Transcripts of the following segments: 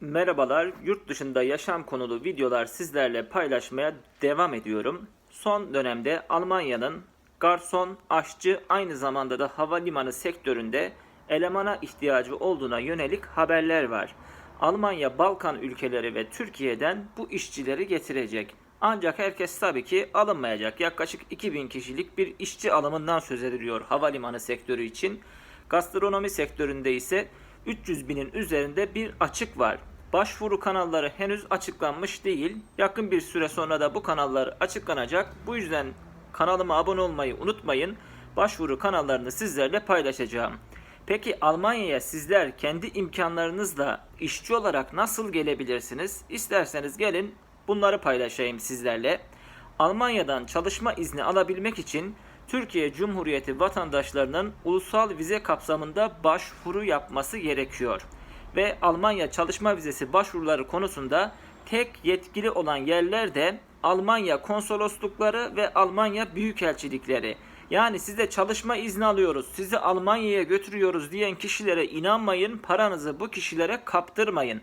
Merhabalar, yurt dışında yaşam konulu videolar sizlerle paylaşmaya devam ediyorum. Son dönemde Almanya'nın garson, aşçı, aynı zamanda da havalimanı sektöründe elemana ihtiyacı olduğuna yönelik haberler var. Almanya, Balkan ülkeleri ve Türkiye'den bu işçileri getirecek. Ancak herkes tabii ki alınmayacak. Yaklaşık 2000 kişilik bir işçi alımından söz ediliyor havalimanı sektörü için. Gastronomi sektöründe ise 300 binin üzerinde bir açık var. Başvuru kanalları henüz açıklanmış değil. Yakın bir süre sonra da bu kanallar açıklanacak. Bu yüzden kanalıma abone olmayı unutmayın. Başvuru kanallarını sizlerle paylaşacağım. Peki Almanya'ya sizler kendi imkanlarınızla işçi olarak nasıl gelebilirsiniz? İsterseniz gelin bunları paylaşayım sizlerle. Almanya'dan çalışma izni alabilmek için Türkiye Cumhuriyeti vatandaşlarının ulusal vize kapsamında başvuru yapması gerekiyor. Ve Almanya çalışma vizesi başvuruları konusunda tek yetkili olan yerler de Almanya konsoloslukları ve Almanya büyükelçilikleri. Yani size çalışma izni alıyoruz, sizi Almanya'ya götürüyoruz diyen kişilere inanmayın, paranızı bu kişilere kaptırmayın.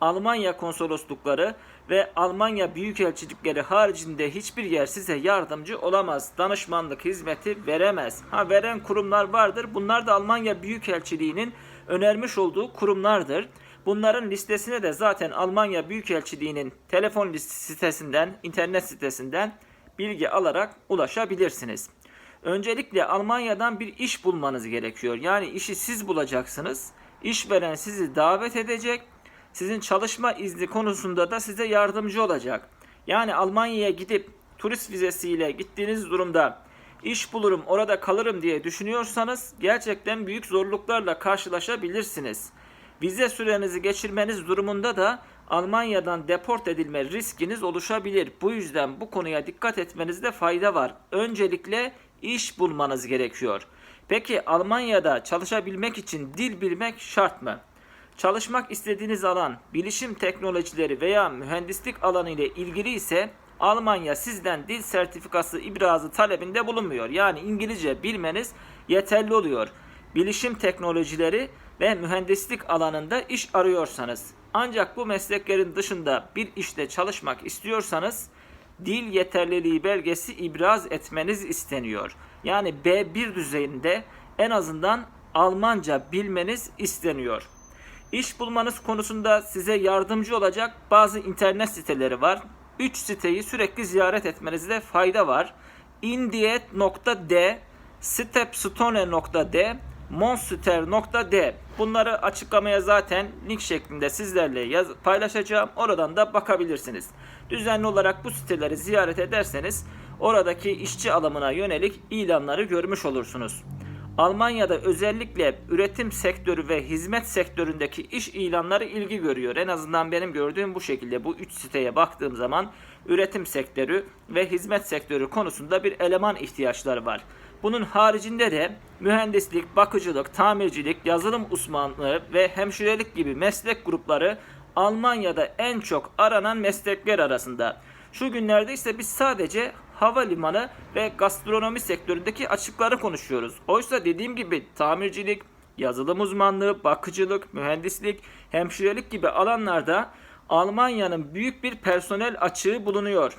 Almanya konsoloslukları ve Almanya büyükelçilikleri haricinde hiçbir yer size yardımcı olamaz. Danışmanlık hizmeti veremez. Ha veren kurumlar vardır. Bunlar da Almanya Büyükelçiliği'nin önermiş olduğu kurumlardır. Bunların listesine de zaten Almanya Büyükelçiliği'nin telefon sitesinden, internet sitesinden bilgi alarak ulaşabilirsiniz. Öncelikle Almanya'dan bir iş bulmanız gerekiyor. Yani işi siz bulacaksınız. İşveren sizi davet edecek. Sizin çalışma izni konusunda da size yardımcı olacak. Yani Almanya'ya gidip turist vizesiyle gittiğiniz durumda iş bulurum, orada kalırım diye düşünüyorsanız gerçekten büyük zorluklarla karşılaşabilirsiniz. Vize sürenizi geçirmeniz durumunda da Almanya'dan deport edilme riskiniz oluşabilir. Bu yüzden bu konuya dikkat etmenizde fayda var. Öncelikle iş bulmanız gerekiyor. Peki Almanya'da çalışabilmek için dil bilmek şart mı? Çalışmak istediğiniz alan bilişim teknolojileri veya mühendislik alanı ile ilgili ise Almanya sizden dil sertifikası ibrazı talebinde bulunmuyor. Yani İngilizce bilmeniz yeterli oluyor. Bilişim teknolojileri ve mühendislik alanında iş arıyorsanız ancak bu mesleklerin dışında bir işte çalışmak istiyorsanız dil yeterliliği belgesi ibraz etmeniz isteniyor. Yani B1 düzeyinde en azından Almanca bilmeniz isteniyor. İş bulmanız konusunda size yardımcı olacak bazı internet siteleri var. 3 siteyi sürekli ziyaret etmenizde fayda var. Indiet.d, stepstone.d, monster.d. Bunları açıklamaya zaten link şeklinde sizlerle yaz paylaşacağım. Oradan da bakabilirsiniz. Düzenli olarak bu siteleri ziyaret ederseniz oradaki işçi alımına yönelik ilanları görmüş olursunuz. Almanya'da özellikle üretim sektörü ve hizmet sektöründeki iş ilanları ilgi görüyor. En azından benim gördüğüm bu şekilde. Bu üç siteye baktığım zaman üretim sektörü ve hizmet sektörü konusunda bir eleman ihtiyaçları var. Bunun haricinde de mühendislik, bakıcılık, tamircilik, yazılım uzmanlığı ve hemşirelik gibi meslek grupları Almanya'da en çok aranan meslekler arasında. Şu günlerde ise biz sadece havalimanı ve gastronomi sektöründeki açıkları konuşuyoruz. Oysa dediğim gibi tamircilik, yazılım uzmanlığı, bakıcılık, mühendislik, hemşirelik gibi alanlarda Almanya'nın büyük bir personel açığı bulunuyor.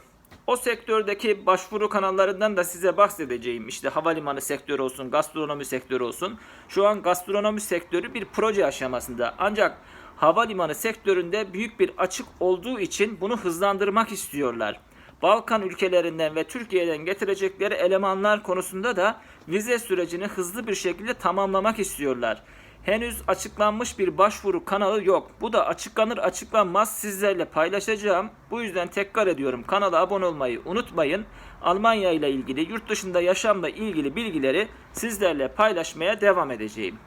O sektördeki başvuru kanallarından da size bahsedeceğim. İşte havalimanı sektörü olsun, gastronomi sektörü olsun. Şu an gastronomi sektörü bir proje aşamasında. Ancak havalimanı sektöründe büyük bir açık olduğu için bunu hızlandırmak istiyorlar. Balkan ülkelerinden ve Türkiye'den getirecekleri elemanlar konusunda da vize sürecini hızlı bir şekilde tamamlamak istiyorlar. Henüz açıklanmış bir başvuru kanalı yok. Bu da açıklanır açıklanmaz sizlerle paylaşacağım. Bu yüzden tekrar ediyorum kanala abone olmayı unutmayın. Almanya ile ilgili yurt dışında yaşamla ilgili bilgileri sizlerle paylaşmaya devam edeceğim.